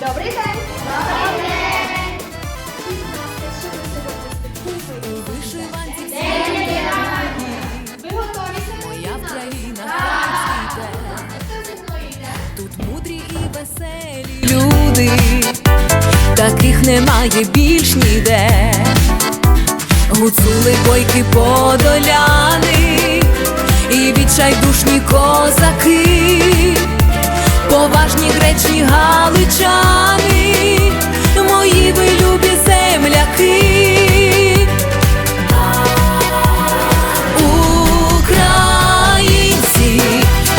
Добрий день! Добрий день! Вишиванці Ви готові сьогодні? Моя Україна Хто? Тут мудрі і веселі люди, таких немає більш ніде. Гуцули бойки подоляни і відчайдушні козаки поважні гречні галичани, мої ви любі земляки. Українці,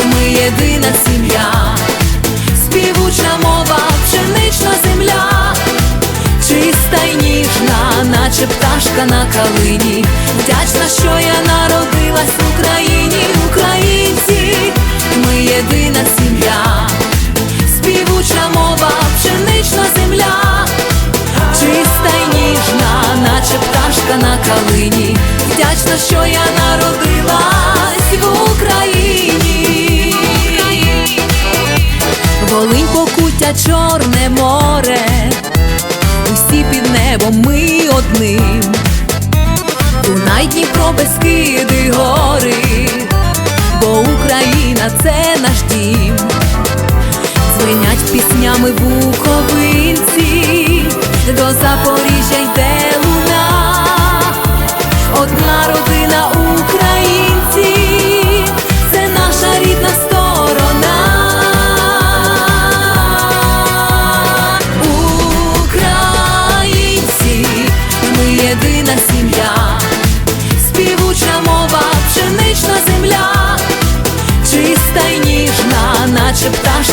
ми єдина сім'я, співуча мова, пшенична земля, чиста й ніжна, наче пташка на калині. Вдячна, що я народилась в Україні, українці, ми єдина сім'я, калині. Вдячна, що я народилась в Україні. Волинь покуття, чорне море, усі під небом ми одним. Дунай, Дніпро, Бескиди, гори, бо Україна це наш дім. Дзвенять піснями буковинці,